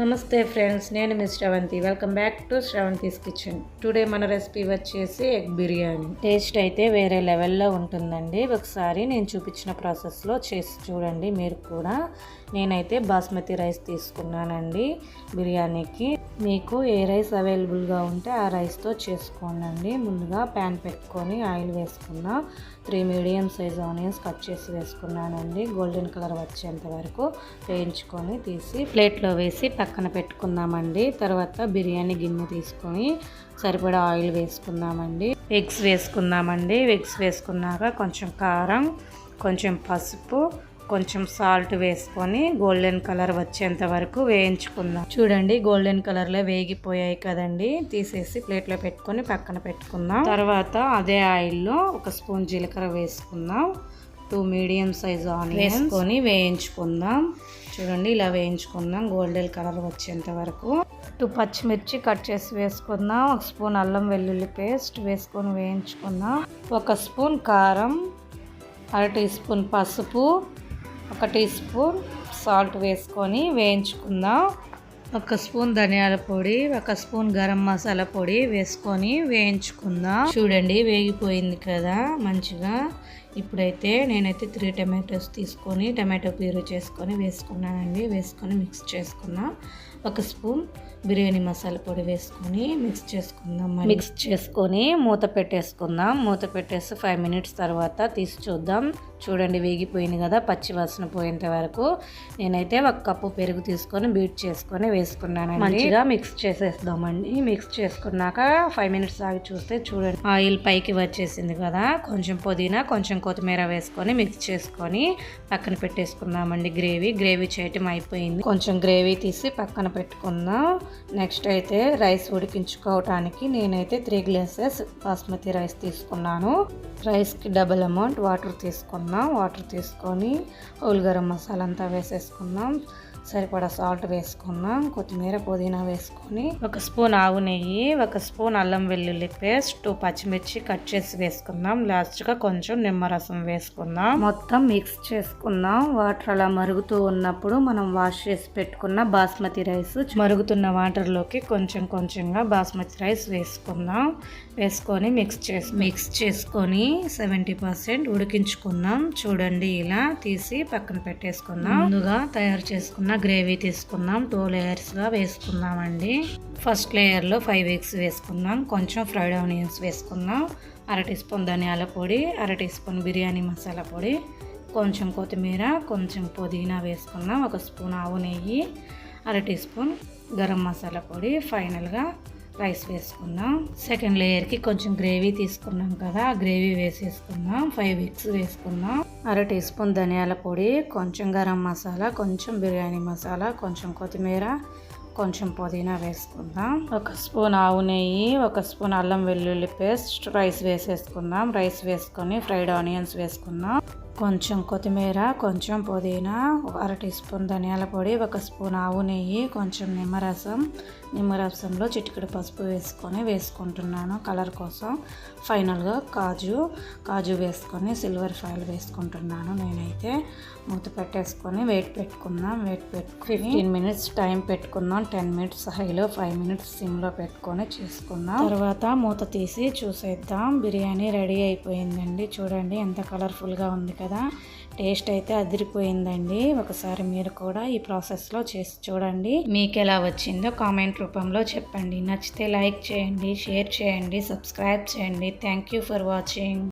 నమస్తే ఫ్రెండ్స్ నేను miss Sravanthi. Welcome back to Sravanthi's kitchen today మన రెసిపీ వచ్చేసి ఎగ్ బిర్యానీ. టేస్ట్ అయితే వేరే లెవెల్లో ఉంటుందండి. ఒకసారి నేను చూపించిన ప్రాసెస్లో చేసి చూడండి మీరు కూడా. నేనైతే బాస్మతి రైస్ తీసుకున్నానండి బిర్యానీకి. మీకు ఏ రైస్ అవైలబుల్గా ఉంటే ఆ రైస్తో చేసుకోనండి. ముందుగా ప్యాన్ పెట్టుకొని ఆయిల్ వేసుకున్నా three medium size onions cut చేసి వేసుకున్నానండి. గోల్డెన్ కలర్ వచ్చేంత వరకు వేయించుకొని తీసి ప్లేట్లో వేసి పక్కన పెట్టుకుందామండి. తర్వాత బిర్యానీ గిన్నె తీసుకొని సరిపడా ఆయిల్ వేసుకుందామండి. ఎగ్స్ వేసుకుందామండి. ఎగ్స్ వేసుకున్నాక కొంచెం కారం కొంచెం పసుపు కొంచెం సాల్ట్ వేసుకొని గోల్డెన్ కలర్ వచ్చేంత వరకు వేయించుకుందాం. చూడండి గోల్డెన్ కలర్లో వేగిపోయాయి కదండి. తీసేసి ప్లేట్లో పెట్టుకొని పక్కన పెట్టుకుందాం. తర్వాత అదే ఆయిల్లో ఒక స్పూన్ జీలకర్ర వేసుకుందాం. టూ మీడియం సైజ్ ఆనియన్ వేసుకొని వేయించుకుందాం. చూడండి ఇలా వేయించుకుందాం. గోల్డెన్ కలర్ వచ్చేంత వరకు. టూ పచ్చిమిర్చి కట్ చేసి వేసుకుందాం. ఒక స్పూన్ అల్లం వెల్లుల్లి పేస్ట్ వేసుకొని వేయించుకుందాం. ఒక స్పూన్ కారం అర టీ స్పూన్ పసుపు ఒక టీ స్పూన్ సాల్ట్ వేసుకొని వేయించుకుందాం. ఒక స్పూన్ ధనియాల పొడి ఒక స్పూన్ గరం మసాలా పొడి వేసుకొని వేయించుకుందాం. చూడండి వేగిపోయింది కదా మంచిగా. ఇప్పుడైతే నేనైతే త్రీ టమాటోస్ తీసుకొని టమాటో ప్యూరీ చేసుకొని వేసుకున్నానండి. వేసుకొని మిక్స్ చేసుకున్నా. ఒక స్పూన్ బిర్యానీ మసాలా పొడి వేసుకొని మిక్స్ చేసుకుందాం మిక్స్ చేసుకొని మూత పెట్టేసుకుందాం. మూత పెట్టేసి ఫైవ్ మినిట్స్ తర్వాత తీసి చూద్దాం. చూడండి వేగిపోయింది కదా పచ్చి వాసన పోయేంత వరకు. నేనైతే ఒక కప్పు పెరుగు తీసుకొని బీట్ చేసుకొని వేసుకున్నాను మంచిగా మిక్స్ చేసేద్దామండి. మిక్స్ చేసుకున్నాక ఫైవ్ మినిట్స్ ఆగి చూస్తే చూడండి. ఆయిల్ పైకి వచ్చేసింది కదా కొంచెం పుదీనా కొంచెం కొత్తిమీర వేసుకొని మిక్స్ చేసుకొని పక్కన పెట్టేసుకుందామండి గ్రేవీ. గ్రేవీ చేయటం అయిపోయింది. కొంచెం గ్రేవీ తీసి పక్కన పెట్టుకుందాం. నెక్స్ట్ అయితే రైస్ ఉడికించుకోవటానికి నేనైతే త్రీ గ్లాసెస్ బాస్మతి రైస్ తీసుకున్నాను. రైస్కి డబుల్ అమౌంట్ వాటర్ తీసుకున్నాం. వాటర్ తీసుకొని హోల్ గరం మసాలా అంతా వేసేసుకున్నాం సరిపడా సాల్ట్ వేసుకున్నాం కొత్తిమీర పుదీనా వేసుకొని ఒక స్పూన్ ఆవు నెయ్యి ఒక స్పూన్ అల్లం వెల్లుల్లి పేస్ట్ టూ పచ్చిమిర్చి కట్ చేసి వేసుకుందాం లాస్ట్గా కొంచెం నిమ్మరసం వేసుకుందాం మొత్తం మిక్స్ చేసుకుందాం వాటర్ అలా మరుగుతూ ఉన్నప్పుడు మనం వాష్ చేసి పెట్టుకున్న బాస్మతి రైస్ మరుగుతున్న వాటర్లోకి కొంచెం కొంచెంగా బాస్మతి రైస్ వేసుకుందాం వేసుకొని మిక్స్ చేసి మిక్స్ చేసుకొని సెవెంటీ పర్సెంట్ ఉడికించుకుందాం చూడండి ఇలా తీసి పక్కన పెట్టేసుకుందాం ముందుగా తయారు చేసుకున్న గ్రేవీ తీసుకుందాం. టూ లేయర్స్గా వేసుకుందామండి. ఫస్ట్ లేయర్లో ఫైవ్ ఎగ్స్ వేసుకుందాం. కొంచెం ఫ్రైడ్ ఆనియన్స్ వేసుకుందాం. అర టీ స్పూన్ ధనియాల పొడి అర టీ స్పూన్ బిర్యానీ మసాలా పొడి కొంచెం కొత్తిమీర కొంచెం పుదీనా వేసుకుందాం. ఒక స్పూన్ ఆవు నెయ్యి అర టీ స్పూన్ గరం మసాలా పొడి. ఫైనల్గా రైస్ వేసుకుందాం. సెకండ్ లేయర్కి కొంచెం గ్రేవీ తీసుకున్నాం కదా ఆ గ్రేవీ వేసేసుకుందాం. ఫైవ్ ఎగ్స్ వేసుకుందాం. అర టీ స్పూన్ ధనియాల పొడి కొంచెం గరం మసాలా కొంచెం బిర్యానీ మసాలా కొంచెం కొత్తిమీర కొంచెం పుదీనా వేసుకుందాం. ఒక స్పూన్ ఆవు నెయ్యి ఒక స్పూన్ అల్లం వెల్లుల్లి పేస్ట్ రైస్ వేసేసుకుందాం. రైస్ వేసుకొని ఫ్రైడ్ ఆనియన్స్ వేసుకుందాం. కొంచెం కొత్తిమీర కొంచెం పుదీనా అర టీ స్పూన్ ధనియాల పొడి ఒక స్పూన్ ఆవు నెయ్యి కొంచెం నిమ్మరసం నిమ్మరసంలో చిటికెడు పసుపు వేసుకొని వేసుకుంటున్నాను కలర్ కోసం. ఫైనల్గా కాజు కాజు వేసుకొని సిల్వర్ ఫాయిల్ వేసుకుంటున్నాను నేనైతే. మూత పెట్టేసుకొని వెయిట్ పెట్టుకుందాం వెయిట్ పెట్టుకుని ఫిఫ్టీన్ మినిట్స్ టైం పెట్టుకుందాం టెన్ మినిట్స్ హైలో ఫైవ్ మినిట్స్ సిమ్లో పెట్టుకొని చేసుకుందాం. తర్వాత మూత తీసి చూసేద్దాం బిర్యానీ రెడీ అయిపోయిందండి. చూడండి ఎంత కలర్ఫుల్గా ఉంది కదా. టేస్ట్ అయితే అదిరిపోయిందండి. ఒకసారి మీరు కూడా ఈ ప్రాసెస్లో చేసి చూడండి. మీకు ఎలా వచ్చిందో కామెంట్ రూపంలో చెప్పండి. నచ్చితే లైక్ చేయండి షేర్ చేయండి సబ్స్క్రైబ్ చేయండి. Thank you for watching.